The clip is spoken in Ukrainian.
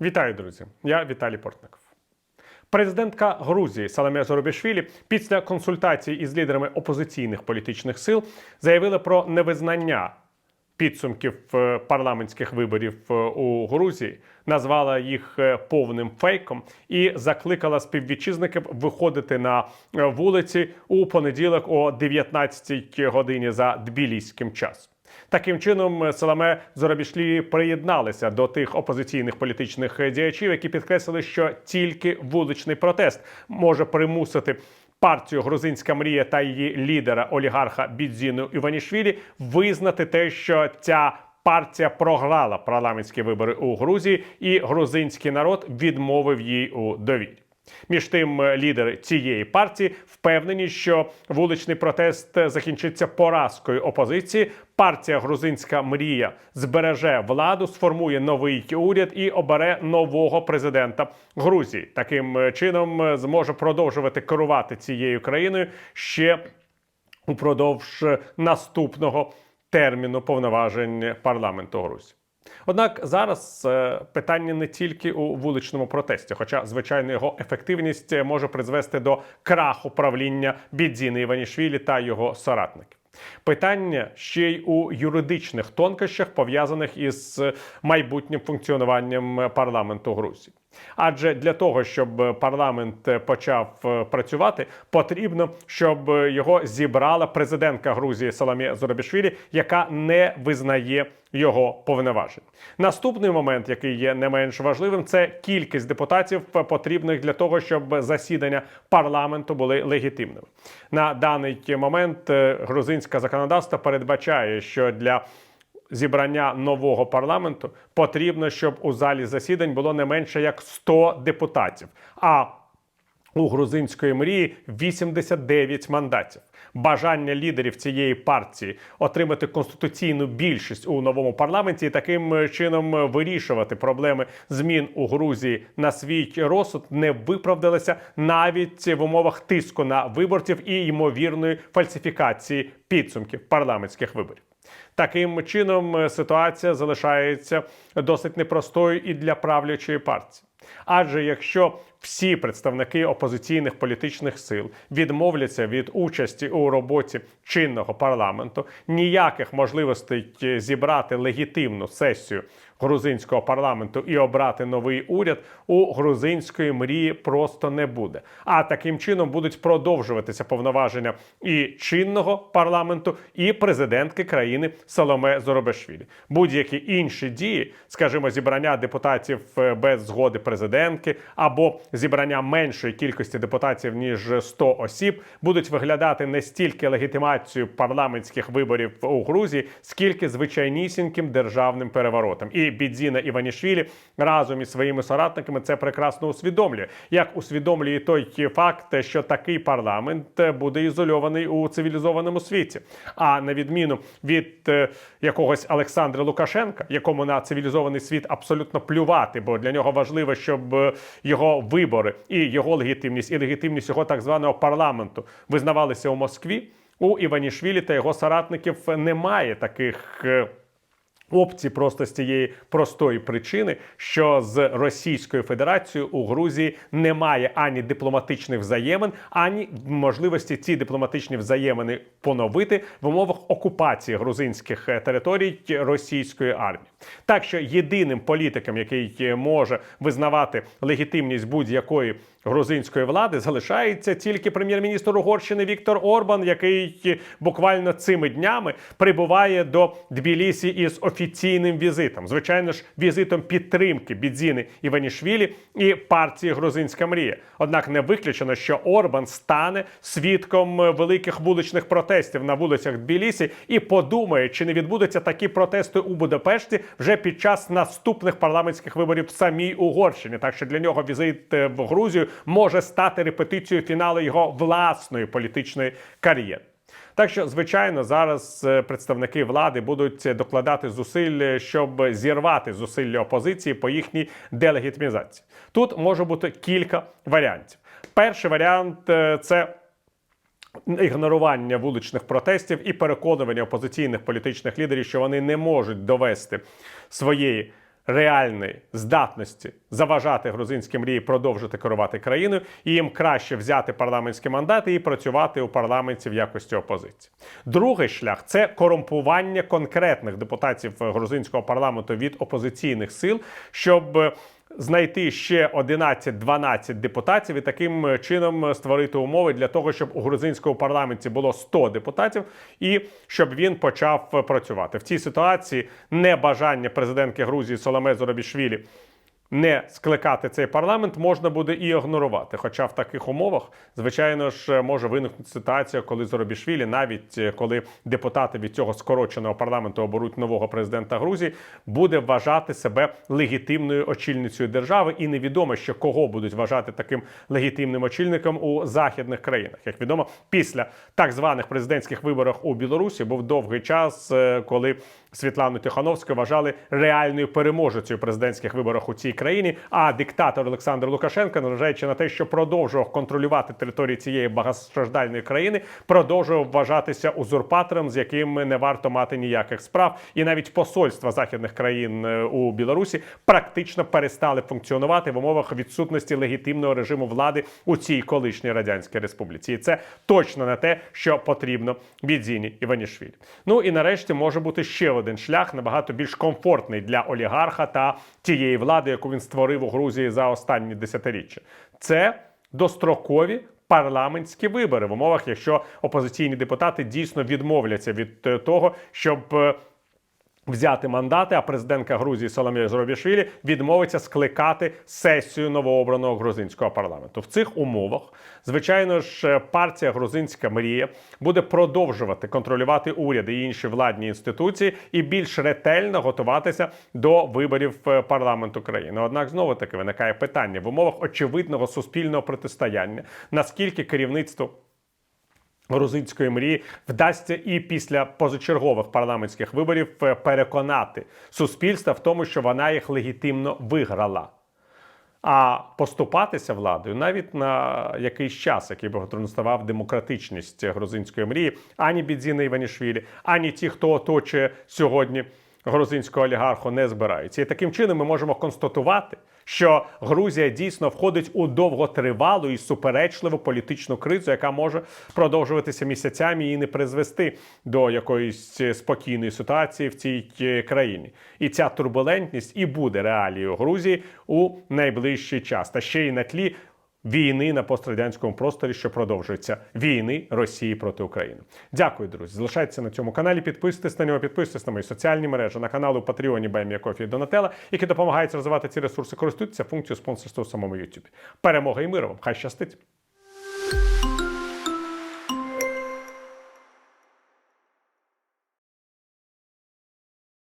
Вітаю, друзі! Я Віталій Портников. Президентка Грузії Саламе Зоробішвілі після консультацій із лідерами опозиційних політичних сил заявила про невизнання підсумків е, парламентських виборів е, у Грузії, назвала їх е, повним фейком і закликала співвітчизників виходити на вулиці у понеділок о 19 годині за тбіліським часом. Таким чином, Саламе Зорабішлі приєдналися до тих опозиційних політичних діячів, які підкреслили, що тільки вуличний протест може примусити партію Грузинська мрія та її лідера олігарха Бідзіну Іванішвілі визнати те, що ця партія програла парламентські вибори у Грузії, і грузинський народ відмовив їй у довірі. Між тим, лідери цієї партії впевнені, що вуличний протест закінчиться поразкою опозиції. Партія Грузинська мрія збереже владу, сформує новий уряд і обере нового президента Грузії. Таким чином зможе продовжувати керувати цією країною ще упродовж наступного терміну повноважень парламенту Грузії. Однак зараз е, питання не тільки у вуличному протесті, хоча, звичайно, його ефективність може призвести до краху правління Бідзіни Іванішвілі та його соратників. Питання ще й у юридичних тонкощах, пов'язаних із майбутнім функціонуванням парламенту Грузії. Адже для того, щоб парламент почав е, працювати, потрібно, щоб його зібрала президентка Грузії Саламі Зоробішвілі, яка не визнає його повноважень. Наступний момент, який є не менш важливим, це кількість депутатів потрібних для того, щоб засідання парламенту були легітимними. На даний момент е, грузинське законодавство передбачає, що для зібрання нового парламенту потрібно, щоб у залі засідань було не менше як 100 депутатів. А у грузинської мрії 89 мандатів. Бажання лідерів цієї партії отримати конституційну більшість у новому парламенті і таким чином вирішувати проблеми змін у Грузії на свій розсуд не виправдалися навіть в умовах тиску на виборців і ймовірної фальсифікації підсумків парламентських виборів. Таким чином ситуація залишається досить непростою і для правлячої партії. Адже якщо всі представники опозиційних політичних сил відмовляться від участі у роботі чинного парламенту, ніяких можливостей зібрати легітимну сесію грузинського парламенту і обрати новий уряд у грузинської мрії просто не буде. А таким чином будуть продовжуватися повноваження і чинного парламенту, і президентки країни Соломе Зоробешвілі. Будь-які інші дії, скажімо, зібрання депутатів е, без згоди президентки або зібрання меншої кількості депутатів ніж 100 осіб, будуть виглядати не стільки легітимацією парламентських виборів у Грузії, скільки звичайнісіньким державним переворотом. І Бідзіна Іванішвілі разом із своїми соратниками це прекрасно усвідомлює. Як усвідомлює той факт, що такий парламент буде ізольований у цивілізованому світі. А на відміну від е, якогось Олександра Лукашенка, якому на цивілізований світ абсолютно плювати, бо для нього важливо, щоб е, його вибори і його легітимність, і легітимність його так званого парламенту визнавалися у Москві. У Іванішвілі та його соратників немає таких. Опції просто з тієї простої причини, що з Російською Федерацією у Грузії немає ані дипломатичних взаємин, ані можливості ці дипломатичні взаємини поновити в умовах окупації грузинських е, територій російської армії. Так що єдиним політиком, який е, може визнавати легітимність будь-якої грузинської влади, залишається тільки прем'єр-міністр Угорщини Віктор Орбан, який буквально цими днями прибуває до Тбілісі із офіційним візитом. Звичайно ж, візитом підтримки Бідзіни Іванішвілі і партії Грузинська мрія. Однак не виключено, що Орбан стане свідком великих вуличних протестів на вулицях Тбілісі і подумає, чи не відбудуться такі протести у Будапешті вже під час наступних парламентських виборів в самій Угорщині. Так що для нього візит е, в Грузію може стати репетицією фіналу його власної політичної кар'єри. Так що, звичайно, зараз е, представники влади будуть докладати зусиль, е, щоб зірвати зусилля опозиції по їхній делегітимізації. Тут може бути кілька варіантів. Перший варіант е, це. Ігнорування вуличних протестів і переконування опозиційних політичних лідерів, що вони не можуть довести своєї реальної здатності заважати грузинській мрії продовжити керувати країною, і їм краще взяти парламентські мандати і працювати у парламенті в якості опозиції. Другий шлях це корумпування конкретних депутатів грузинського парламенту від опозиційних сил, щоб е, знайти ще 11-12 депутатів і таким чином створити умови для того, щоб у грузинському парламенті було 100 депутатів, і щоб він почав працювати в цій ситуації. Небажання президентки Грузії Соломе Зоробішвілі не скликати цей парламент можна буде і ігнорувати. Хоча в таких умовах, звичайно ж, може виникнути ситуація, коли Зоробішвілі, навіть е, коли депутати від цього скороченого парламенту оберуть нового президента Грузії, буде вважати себе легітимною очільницею держави, і невідомо, що кого будуть вважати таким легітимним очільником у західних країнах. Як відомо, після так званих президентських виборів у Білорусі був довгий час, е, коли Світлану Тихановську вважали реальною переможецею президентських виборах у цій країні. А диктатор Олександр Лукашенко, незважаючи на те, що продовжував контролювати території цієї багатостраждальної країни, продовжував вважатися узурпатором, з яким не варто мати ніяких справ. І навіть посольства західних країн е, у Білорусі практично перестали функціонувати в умовах відсутності легітимного режиму влади у цій колишній радянській республіці. І це точно не те, що потрібно Бідзіні Іванішвілі. Ну і нарешті може бути ще один шлях набагато більш комфортний для олігарха та тієї влади, яку він створив у Грузії за останні десятиріччя. Це дострокові. Парламентські вибори в умовах, якщо опозиційні депутати дійсно відмовляться від е, того, щоб е, взяти мандати, а президентка Грузії Соломія Зоробішвілі відмовиться скликати сесію новообраного грузинського парламенту. В цих умовах, звичайно ж, партія Грузинська мрія буде продовжувати контролювати уряди і інші владні інституції і більш ретельно готуватися до виборів е, парламенту країни. Однак знову таки виникає питання в умовах очевидного суспільного протистояння, наскільки керівництво грузинської мрії вдасться і після позачергових парламентських виборів е, переконати суспільство в тому, що вона їх легітимно виграла. А поступатися владою навіть на якийсь час, який би демонстрував демократичність грузинської мрії, ані Бідзіна Іванішвілі, ані ті, хто оточує сьогодні грузинського олігарху, не збираються. І таким чином ми можемо констатувати, що Грузія дійсно входить у довготривалу і суперечливу політичну кризу, яка може продовжуватися місяцями і не призвести до якоїсь спокійної ситуації в цій е, країні. І ця турбулентність і буде реалією Грузії у найближчий час, та ще й на тлі. Війни на пострадянському просторі, що продовжується війни Росії проти України. Дякую, друзі. Залишайтеся на цьому каналі. Підписуйтесь на нього, підписуйтесь на мої соціальні мережі, на канал у Патреоні Баймія і Донателла, які допомагають розвивати ці ресурси. Користуйтеся функцією спонсорства у самому YouTube. Перемога і миру вам! Хай щастить!